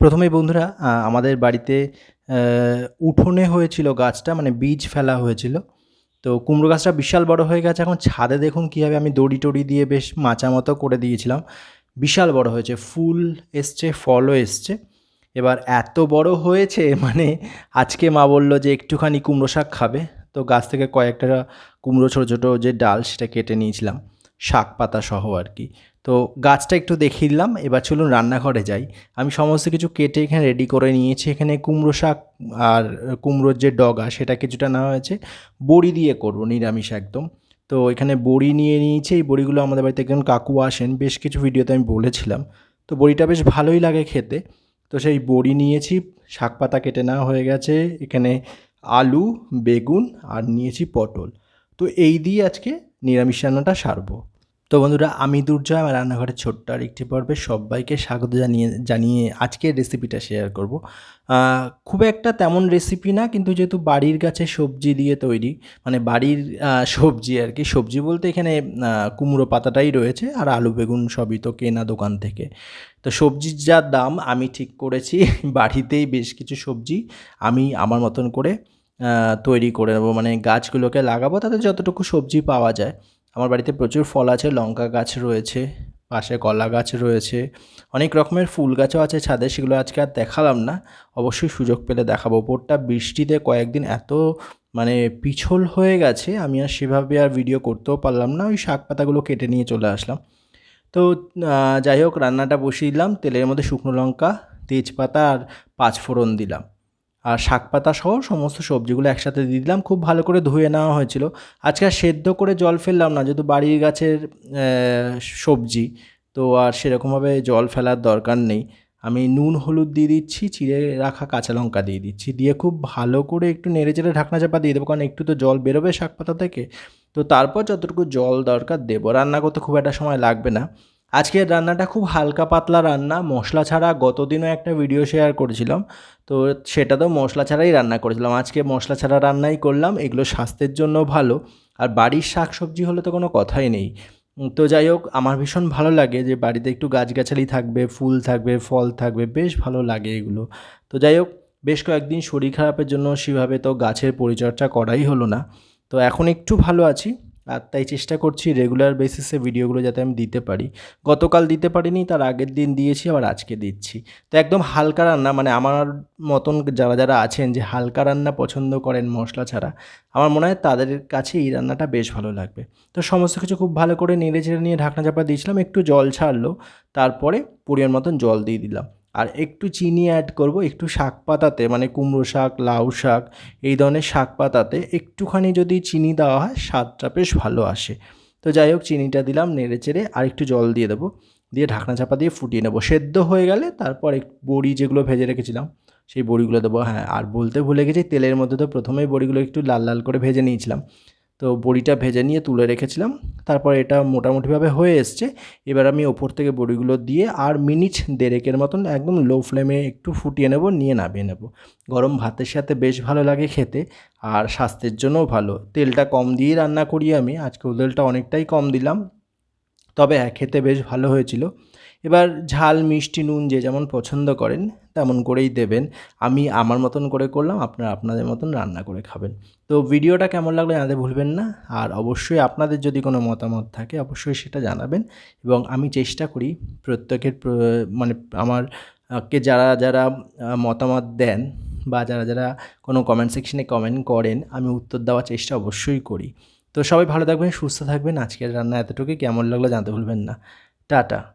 প্রথমেই বন্ধুরা আমাদের বাড়িতে উঠোনে হয়েছিল গাছটা মানে বীজ ফেলা হয়েছিল। তো কুমড়ো গাছটা বিশাল বড় হয়ে গেছে এখন ছাদে দেখুন কীভাবে আমি দড়ি টড়ি দিয়ে বেশ মাচা মতো করে দিয়েছিলাম। বিশাল বড় হয়েছে, ফুল এসছে, ফলও এসছে। এবার এত বড় হয়েছে মানে আজকে মা বলল যে একটুখানি কুমড়ো শাক খাবে। তো গাছ থেকে কয়েকটা কুমড়ো ছোটো ছোটো যে ডাল, সেটা কেটে নিয়েছিলাম শাক পাতা সহ আর কি। তো গাছটা একটু দেখিয়ে দিলাম, এবার চলুন রান্নাঘরে যাই। আমি সমস্ত কিছু কেটে এখানে রেডি করে নিয়েছি। এখানে কুমড়ো শাক আর কুমড়োর যে ডগা, সেটা কিছুটা নেওয়া হয়েছে। বড়ি দিয়ে করব, নিরামিষ একদম। তো এখানে বড়ি নিয়ে নিয়েছি। এই বড়িগুলো আমাদের বাড়িতে একজন কাকু আসেন, বেশ কিছু ভিডিওতে আমি বলেছিলাম। তো বড়িটা বেশ ভালোই লাগে খেতে। তো সেই বড়ি নিয়েছি শাক পাতা কেটে নেওয়া হয়ে গেছে। এখানে আলু, বেগুন আর নিয়েছি পটল। তো এই দিয়ে আজকে নিরামিষ রান্নাটা সারবো। তো বন্ধুরা, আমি দুর্জয়, আমার রান্নাঘরের ছোট্ট আর একটি পর্বে সবাইকে স্বাগত জানিয়ে জানিয়ে আজকের রেসিপিটা শেয়ার করব। খুব একটা তেমন রেসিপি না, কিন্তু যেহেতু বাড়ির গাছে সবজি দিয়ে তৈরি মানে বাড়ির সবজি আর কি, সবজি বলতে এখানে কুমড়ো পাতাটাই রয়েছে আর আলু বেগুন সবই তো কেনা দোকান থেকে। তো সবজির যা দাম, আমি ঠিক করেছি, বাড়িতেই বেশ কিছু সবজি আমি আমার মতন করে তৈরি করে নেব। মানে গাছগুলোকে লাগাবো, তাতে যতটুকু সবজি পাওয়া যায়। আমার বাড়িতে প্রচুর ফল আছে, লঙ্কা গাছ রয়েছে, পাশে কলা গাছ রয়েছে, অনেক রকমের ফুল গাছও আছে ছাদে, সেগুলো আজকে আর দেখালাম না। অবশ্যই সুযোগ পেলে দেখাবো। ওপরটা বৃষ্টিতে কয়েকদিন এত মানে পিছল হয়ে গেছে, আমি আর সেভাবে আর ভিডিও করতেও পারলাম না, ওই শাক পাতাগুলো কেটে নিয়ে চলে আসলাম। তো যাই হোক, রান্নাটা বসিয়ে দিলাম, তেলের মধ্যে শুকনো লঙ্কা, তেজপাতা আর পাঁচফোড়ন দিলাম। আর শাক পাতা সহ সমস্ত সবজিগুলো একসাথে দিয়ে দিলাম, খুব ভালো করে ধুয়ে নেওয়া হয়েছিল। আজকে আর সেদ্ধ করে জল ফেললাম না, যেহেতু বাড়ির গাছের সবজি, তো আর সেরকমভাবে জল ফেলার দরকার নেই। আমি নুন, হলুদ দিয়ে দিচ্ছি, চিড়ে রাখা কাঁচা লঙ্কা দিয়ে দিচ্ছি। দিয়ে খুব ভালো করে একটু নেড়ে চেড়ে ঢাকনা চাপা দিয়ে দেবো, কারণ একটু তো জল বেরোবে শাক পাতা থেকে। তো তারপর যতটুকু জল দরকার দেবো। রান্না করতে খুব একটা সময় লাগবে না। আজকের রান্নাটা খুব হালকা পাতলা রান্না, মশলা ছাড়া গতদিনও একটা ভিডিও শেয়ার করেছিলাম, তো সেটা তো মশলা ছাড়াই রান্না করেছিলাম। আজকে মশলা ছাড়া রান্নাই করলাম, এগুলো স্বাস্থ্যের জন্য ভালো, আর বাড়ির শাক সবজি হলে তো কোনো কথাই নেই। তো যাই হোক, আমার ভীষণ ভালো লাগে যে বাড়িতে একটু গাছগাছালি থাকবে, ফুল থাকবে, ফল থাকবে, বেশ ভালো লাগে এগুলো। তো যাই হোক, বেশ কয়েকদিন শরীর খারাপের জন্য সেভাবে তো গাছের পরিচর্যা করাই হলো না। তো এখন একটু ভালো আছি। আর তাই চেষ্টা করছি রেগুলার বেসিসে ভিডিওগুলো যাতে আমি দিতে পারি। গতকাল দিতে পারিনি, তার আগের দিন দিয়েছি, আবার আজকে দিচ্ছি। তো একদম হালকা রান্না মানে আমার মতন যারা যারা আছেন যে হালকা রান্না পছন্দ করেন মশলা ছাড়া, আমার মনে হয় তাদের কাছে এই রান্নাটা বেশ ভালো লাগবে। তো সমস্ত কিছু খুব ভালো করে নেড়ে চেড়ে নিয়ে ঢাকনা চাপা দিয়েছিলাম, একটু জল ছাড়লো, তারপরে পরিমাণ মতন জল দিয়ে দিলাম। আর একটু চিনি অ্যাড করব, একটু শাক পাতাতে মানে কুমড়ো শাক, লাউ শাক, এই ধরনের শাক পাতাতে একটুখানি যদি চিনি দেওয়া হয়, স্বাদটা বেশ ভালো আসে। তো যাই হোক, চিনিটা দিলাম, নেড়ে চেড়ে আর একটু জল দিয়ে দেবো। দিয়ে ঢাকনা চাপা দিয়ে ফুটিয়ে নেব। সেদ্ধ হয়ে গেলে তারপর বড়ি যেগুলো ভেজে রেখেছিলাম, সেই বড়িগুলো দেবো। হ্যাঁ আর বলতে ভুলে গেছি, তেলের মধ্যে তো প্রথমেই বড়িগুলো একটু লাল লাল করে ভেজে নিয়েছিলাম। তো বড়িটা ভেজে নিয়ে তুলে রেখেছিলাম। তারপর এটা মোটামুটিভাবে হয়ে এসছে। এবার আমি ওপর থেকে বড়িগুলো দিয়ে আর মিনিট দেড়েকের মতন একদম লো ফ্লেমে একটু ফুটিয়ে নেব, নিয়ে নামিয়ে নেব। গরম ভাতের সাথে বেশ ভালো লাগে খেতে আর স্বাস্থ্যের জন্যও ভালো। তেলটা কম দিয়েই রান্না করি আমি। আজকে তেলটা অনেকটাই কম দিলাম। তবে হ্যাঁ খেতে বেশ ভালো হয়েছিল। এবার ঝাল, মিষ্টি, নুন যে যেমন পছন্দ করেন, তেমন করেই দেবেন। আমি আমার মতন করে করলাম, আপনারা আপনাদের মতন রান্না করে খাবেন। তো ভিডিওটা কেমন লাগল জানাতে ভুলবেন না। আর অবশ্যই আপনাদের যদি কোনো মতামত থাকে, অবশ্যই সেটা জানাবেন। এবং আমি চেষ্টা করি প্রত্যেকের মানে আমার, কে যারা যারা মতামত দেন বা যারা যারা কোনো কমেন্ট সেকশনে কমেন্ট করেন, আমি উত্তর দেওয়ার চেষ্টা অবশ্যই করি। তো সবাই ভালো থাকবেন, সুস্থ থাকবেন। আজকের রান্না এতটুকুই। কেমন লাগল জানতে ভুলবেন না। টাটা।